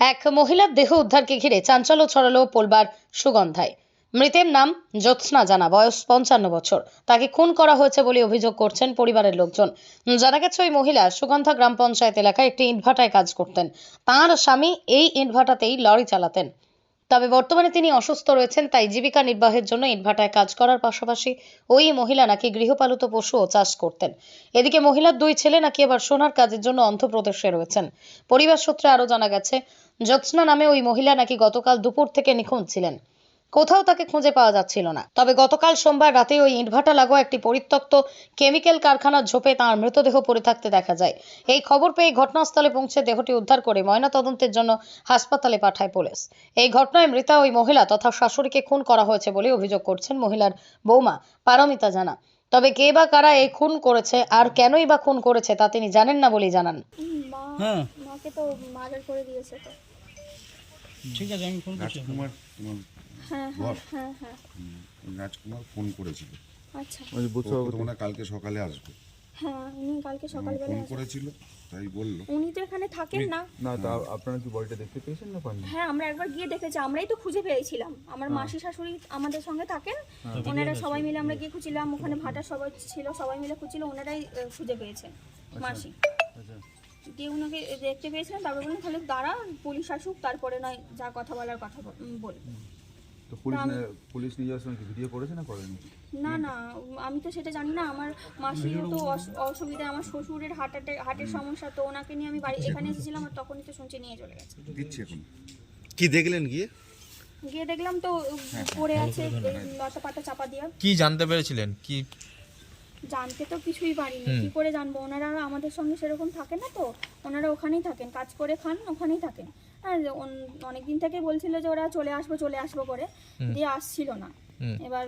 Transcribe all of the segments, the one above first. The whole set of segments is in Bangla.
এক মহিলার দেহ উদ্ধারকে ঘিরে চাঞ্চল্য ছড়ালো পোলবার সুগন্ধায়। মৃতের নাম জ্যোৎস্না জানা, বয়স পঞ্চান্ন বছর। তাকে খুন করা হয়েছে বলে অভিযোগ করছেন পরিবারের লোকজন। জানা গেছে, ওই মহিলা সুগন্ধা গ্রাম পঞ্চায়েত এলাকায় একটি ইটভাটায় কাজ করতেন। তাঁর স্বামী এই ইটভাটাতেই লরি চালাতেন। তবে বর্তমানে তিনি অসুস্থ রয়েছেন, তাই জীবিকা নির্বাহের জন্য ইটভাটায় কাজ করার পাশাপাশি ওই মহিলা নাকি গৃহপালিত পশুও চাষ করতেন। এদিকে মহিলার দুই ছেলে নাকি এবার সোনার কাজের জন্য অন্ধ্রপ্রদেশে রয়েছেন। পরিবার সূত্রে আরও জানা গেছে জ্যোৎস্না নামে ওই মহিলা নাকি গতকাল দুপুর থেকে নিখোঁজ ছিলেন। কোথাও তাকে খুঁজে পাওয়া যাচ্ছিল না। তবে গতকাল সোমবার রাতে ওই ইটভাটা লাগোয়া একটি পরিত্যক্ত কেমিক্যাল কারখানার ঝোপে তাঁর মৃতদেহ পড়ে থাকতে দেখা যায়। এই খবর পেয়ে ঘটনাস্থলে পৌঁছে দেহটি উদ্ধার করে ময়নাতদন্তের জন্য হাসপাতালে পাঠায় পুলিশ। এই ঘটনায় মৃতা ওই মহিলা তথা শাশুড়িকে খুন করা হয়েছে বলে অভিযোগ করছেন মহিলার বৌমা পারমিতা জানা। তবে কে বা কারা এই খুন করেছে আর কেনই বা খুন করেছে তা তিনি জানেন না বলেই জানান। হ্যাঁ। মাকে তো মার্ডার করে দিয়েছে তো। ঠিক আছে আমি ফোন করছি রাজকুমার তোমার হ্যাঁ হ্যাঁ হ্যাঁ হ্যাঁ। রাজকুমার ফোন করেছিল। আচ্ছা। ও তো হয় কালকে সকালে আসবে। হ্যাঁ উনি কালকে আমার সকালবেলা ফোন করেছিল তাই বলল। উনি তো এখানে থাকেন না। না তা আপনারা কি বডিটা দেখতে পেয়েছেন না পাননি? হ্যাঁ আমরা একবার গিয়ে দেখেছি আমরাই তো খুঁজে পেয়েছিলাম। আমার মাসি শাশুড়ি আমাদের সঙ্গে থাকেন ওনারা সবাই মিলে আমরা গিয়ে খুঁজছিলাম ওখানে ভাটা সবাই ছিল সবাই মিলে খুঁজছিল ওনারাই খুঁজে পেয়েছেন মাসি। আচ্ছা। দিয়ে ওনাকে দেখতে পেয়েছিলাম তারপর বললেন তাহলে দাঁড়া পুলিশ আসুক তারপরে নয় যা কথা বলার কথা বল- তো পুলিশ পুলিশ নিয়ে যাওয়ার সময় ভিডিও করেছে না করেনি? না না আমি তো সেটা জানি না আমার তো অসুবিধা আমার শ্বশুরের হার্ট হার্টের সমস্যা তো ওনাকে নিয়ে আমি বাড়ি এখানে এসেছিলাম আর তখনই তো শুনছি নিয়ে চলে গেছে। দিচ্ছি এখন? কি দেখলেন গিয়ে? গিয়ে দেখলাম তো পড়ে আছে লতা পাতা চাপা দিয়া কি জানতে পেরেছিলেন? কি জানতে তো কিছুই পারিনি। কি করে জানব? ওনারা আমাদের সঙ্গে সেরকম থাকেন না তো? ওনারা ওখানেই থাকেন কাজ করে খান ওখানেই থাকেন। আর অনেক দিন থেকে বলছিল যে ওরা চলে আসব চলে আসব করে। দিয়ে আসছিল না। এবার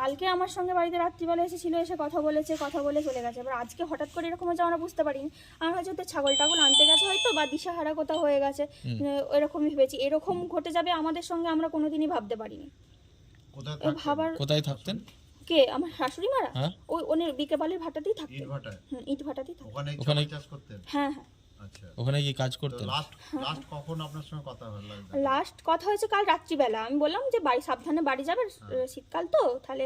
কালকে আমার সঙ্গে বাড়িতে রাত্রিবেলা এসেছিল এসে কথা বলেছে কথা বলে চলে গেছে। এবার আজকে হঠাৎ করে এরকম হচ্ছে আমরা বুঝতে পারিনি। আর হয়তো তো ছাগল টাগল আনতে গেছে হয়তো বা দিশাহারা কোথাও হয়ে গেছে। এরকমই ভেবেছি। এরকম ঘটে যাবে আমাদের সঙ্গে আমরা কোনোদিনই ভাবতে পারিনি। ভাবার কোথায় থাকতেন? কে? আমার শাশুড়ি মারা? হ্যাঁ। ওই ওনের বিকেবালের ভাটাতেই থাকতো ভাটায়। হুম, ইট ভাটাতেই থাকতেন। ওখানে চাষ করতেন? হ্যাঁ হ্যাঁ। ওখানে কি কাজ করতেন? লাস্ট লাস্ট কখন আপনার সঙ্গে কথা হলো? লাস্ট কথা হয়েছে কাল রাত্রিবেলা। আমি বললাম যে বাড়ি সাবধানে বাড়ি যাবে শীতকাল তো তাহলে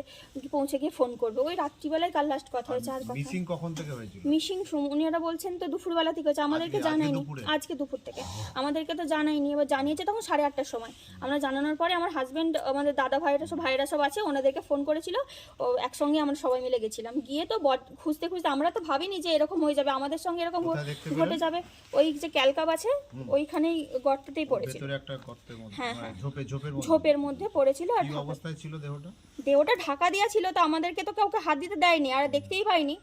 পৌঁছে গিয়ে ফোন করবে। ওই রাত্রিবেলায় কাল লাস্ট কথা হয়েছে আর কথা মিসিং কখন থেকে হয়েছিল? মিশিং উনি ওরা বলছেন তো দুপুরবেলা থেকে হয়েছে আমাদেরকে জানায়নি। আজকে দুপুর থেকে। আমাদেরকে তো জানায়নি এবার জানিয়েছে তখন সাড়ে আটটার সময়। আমরা জানানোর পরে আমার হাজব্যান্ড আমাদের দাদা ভাইরা সব ভাইরা সব আছে ওনাদেরকে ফোন করেছিল। ও একসঙ্গে আমরা সবাই মিলে গেছিলাম। গিয়ে তো খুঁজতে খুঁজতে আমরা তো ভাবিনি যে এরকম হয়ে যাবে আমাদের সঙ্গে এরকম ঘটে যাবে। ওই যে ক্যালকাপ আছে ওইখানেই গর্ততেই পড়েছিল। ভেতরে একটা গর্তের মধ্যে হ্যাঁ, মানে হ্যাঁ। ঝোপে ঝোপের মধ্যে। ঝোপের মধ্যে পড়েছিল আর কি অবস্থায় ছিল দেহটা? দেহটা ঢাকা দেওয়া ছিল তো আমাদেরকে তো কাউকে হাত দিতে দেয়নি আর দেখতেই পাইনি।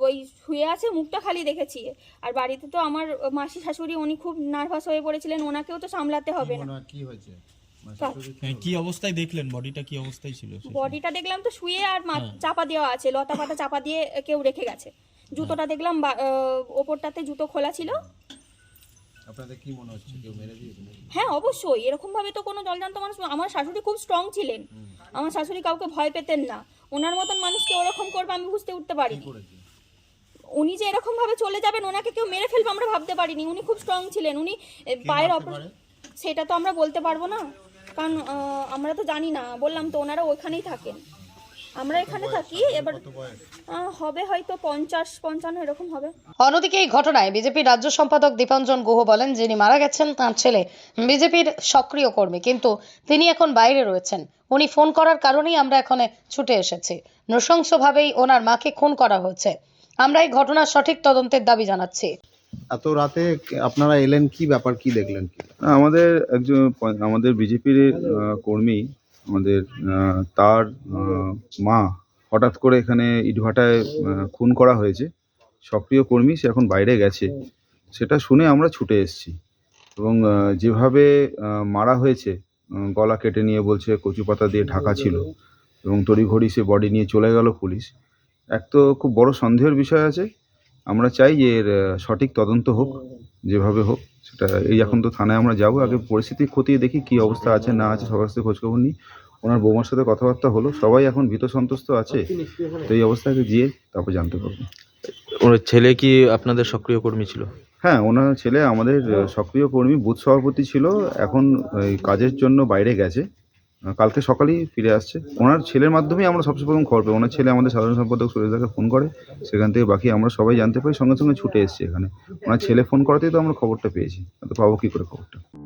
ওই শুয়ে আছে মুখটা খালি দেখেছি। আর বাড়িতে তো আমার মাসি শাশুড়ি উনি খুব নার্ভাস হয়ে পড়েছিলেন ওনাকেও তো সামলাতে হবে না। কি হয়েছে? কি হ্যাঁ, অবস্থায় দেখলেন? বডিটা কি অবস্থায় ছিল? বডিটা দেখলাম তো শুয়ে আর মা- চাপা দেওয়া আছে লতা পাতা চাপা দিয়ে কেউ রেখে গেছে। জুতোটা দেখলাম ওপরটাতে জুতো খোলা ছিল। আপনাদের কি মনে হচ্ছে? কেউ মেরে দিয়েছে হ্যাঁ অবশ্যই। এরকম ভাবে তো কোনো জলজান্ত মানুষ আমার শাশুড়ি খুব স্ট্রং ছিলেন। আমার শাশুড়ি কাউকে ভয় পেতেন না। ওনার মতন মানুষকে ওরকম করবে আমি বুঝতে উঠতে পারিনি। উনি যে এরকম ভাবে চলে যাবেন ওনাকে কেউ মেরে ফেলবে আমরা ভাবতে পারিনি। উনি খুব স্ট্রং ছিলেন। উনি পায়ের পারে? সেটা তো আমরা বলতে পারব না। কারণ আমরা তো জানি না। বললাম তো ওনারা ওইখানেই থাকেন। আমরা এখানে থাকি এবার হবে হয়তো পঞ্চাশ পঞ্চান্ন এরকম হবে। অন্যদিকে এই ঘটনায় বিজেপির রাজ্য সম্পাদক দীপাঞ্জন গুহ বলেন যিনি মারা গেছেন তার ছেলে বিজেপির সক্রিয় কর্মী কিন্তু তিনি এখন বাইরে রয়েছেন। উনি ফোন করার কারণেই আমরা এখানে ছুটে এসেছি। নৃশংসভাবেই ওনার মাকে খুন করা হয়েছে। আমরা এই ঘটনার সঠিক তদন্তের দাবি জানাচ্ছি। এত রাতে আপনারা এলেন কি ব্যাপার কি দেখলেন? আমাদের একজন আমাদের বিজেপির কর্মী আমাদের তার মা হঠাৎ করে এখানে ইটভাটায় খুন করা হয়েছে। সক্রিয় কর্মী সে এখন বাইরে গেছে। সেটা শুনে আমরা ছুটে এসেছি। এবং যেভাবে মারা হয়েছে গলা কেটে নিয়ে বলছে কচু পাতা দিয়ে ঢাকা ছিল। এবং তড়িঘড়ি সে বডি নিয়ে চলে গেল পুলিশ। এক তো খুব বড় সন্দেহের বিষয় আছে। আমরা চাই যে এর সঠিক তদন্ত হোক। যেভাবে হোক সেটা এই এখন তো থানায় আমরা যাব আগে পরিস্থিতি খতিয়ে দেখি কি অবস্থা আছে না আছে সবার সাথে খোঁজখবর নিই। ওনার বৌমার সাথে কথাবার্তা হলো সবাই এখন ভীত সন্তুষ্ট আছে তো এই অবস্থাকে গিয়ে তারপর জানতে পারব। ওনার ছেলে কি আপনাদের সক্রিয় কর্মী ছিল? হ্যাঁ ওনার ছেলে আমাদের সক্রিয় কর্মী বুথ সভাপতি ছিল এখন এই কাজের জন্য বাইরে গেছে। কালকে সকালেই ফিরে আসছে। ওনার ছেলের মাধ্যমেই আমরা সবচেয়ে প্রথম খবর পাই ওনার ছেলে আমাদের সাধারণ সম্পাদক সুরেশদাকে ফোন করে। সেখান থেকে বাকি আমরা সবাই জানতে পারি, সঙ্গে সঙ্গে ছুটে এসেছি এখানে। ওনার ছেলে ফোন করাতেই তো আমরা খবরটা পেয়েছি। তো পাবো কী করে খবরটা?